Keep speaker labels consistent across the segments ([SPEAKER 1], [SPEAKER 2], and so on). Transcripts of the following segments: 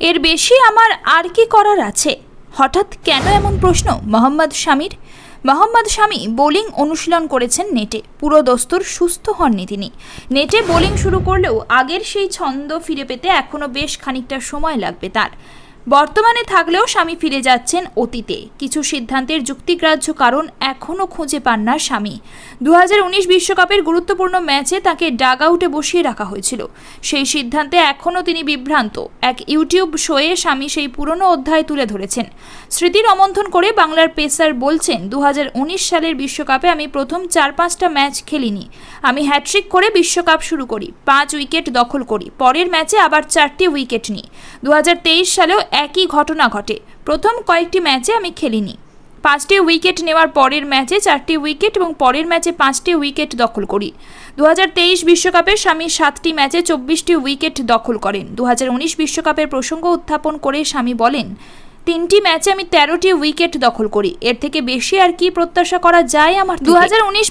[SPEAKER 1] এর বেশি আমার আর কি করার আছে? হঠাৎ কেন এমন প্রশ্ন? মোহাম্মদ স্বামীর মোহাম্মদ স্বামী বোলিং অনুশীলন করেছেন নেটে। পুরো দস্তুর সুস্থ হননি তিনি। নেটে বোলিং শুরু করলেও আগের সেই ছন্দ ফিরে পেতে এখনও বেশ খানিকটা সময় লাগবে তার। বর্তমানে থাকলেও স্বামী ফিরে যাচ্ছেন অতীতে। কিছু সিদ্ধান্তের যুক্তিগ্রাহ্য কারণ এখনও খুঁজে পান না স্বামী। দু বিশ্বকাপের গুরুত্বপূর্ণ ম্যাচে তাকে ডাগ আউটে বসিয়ে রাখা হয়েছিল। সেই সিদ্ধান্তে এখনও তিনি বিভ্রান্ত। এক ইউটিউব শোয়ে স্বামী সেই পুরনো অধ্যায় তুলে ধরেছেন। স্মৃতির অমন্থন করে বাংলার পেসার বলছেন দু হাজার উনিশ সালের বিশ্বকাপে আমি প্রথম চার পাঁচটা ম্যাচ খেলিনি। আমি হ্যাট্রিক করে বিশ্বকাপ শুরু করি, পাঁচ উইকেট দখল করি, পরের ম্যাচে আবার চারটি উইকেট নিই। দু হাজার তেইশ সালেও একই ঘটনা ঘটে। প্রথম কয়েকটি ম্যাচে আমি খেলিনি। পাঁচটি উইকেট নেওয়ার পরের ম্যাচে চারটি উইকেট এবং পরের ম্যাচে পাঁচটি উইকেট দখল করি। দু বিশ্বকাপে স্বামী সাতটি ম্যাচে চব্বিশটি উইকেট দখল করেন। দু বিশ্বকাপের প্রসঙ্গ উত্থাপন করে স্বামী বলেন তিনটি ম্যাচে আমি তেরোটি উইকেট দখল করি। এর থেকে বেশি আর কি প্রত্যাশা করা যায় আমার দু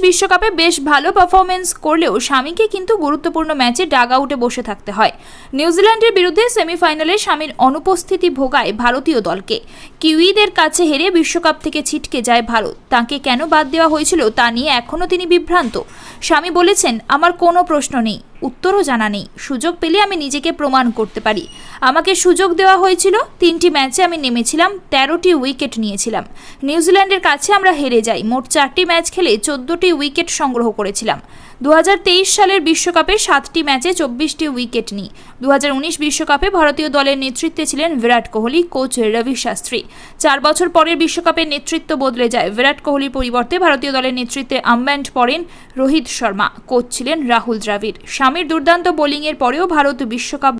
[SPEAKER 1] বিশ্বকাপে বেশ ভালো পারফরমেন্স করলেও স্বামীকে কিন্তু গুরুত্বপূর্ণ ম্যাচে ডাগ আউটে বসে থাকতে হয়। নিউজিল্যান্ডের বিরুদ্ধে সেমিফাইনালে স্বামীর অনুপস্থিতি ভোগায় ভারতীয় দলকে। কিউইদের কাছে হেরে বিশ্বকাপ থেকে ছিটকে যায় ভারত। তাকে কেন বাদ দেওয়া হয়েছিল তা নিয়ে এখনও তিনি বিভ্রান্ত। স্বামী বলেছেন, আমার কোনো প্রশ্ন নেই। উত্তরও জানা নেই। সুযোগ পেলে আমি নিজেকে প্রমাণ করতে পারি। আমাকে সুযোগ দেওয়া হয়েছিল। তিনটি ম্যাচে আমি নেমেছিলাম, তেরোটি উইকেট নিয়েছিলাম। নিউজিল্যান্ডের কাছে আমরা হেরে যাই। মোট চারটি ম্যাচ খেলে চোদ্দটি উইকেট সংগ্রহ করেছিলাম। দুহাজার তেইশ সালের বিশ্বকাপে সাতটি ম্যাচে চব্বিশটি উইকেট নিই। দু বিশ্বকাপে ভারতীয় দলের নেতৃত্বে ছিলেন বিরাট কোহলি, কোচ রবি শাস্ত্রী। চার বছর পরের বিশ্বকাপের নেতৃত্ব বদলে যায়। বিরাট কোহলির পরিবর্তে ভারতীয় দলের নেতৃত্বে আম্ব্যান্ড পড়েন রোহিত শর্মা। কোচ ছিলেন রাহুল দ্রাবিড়। স্বামীর দুর্দান্ত বোলিংয়ের পরেও ভারত বিশ্বকাপ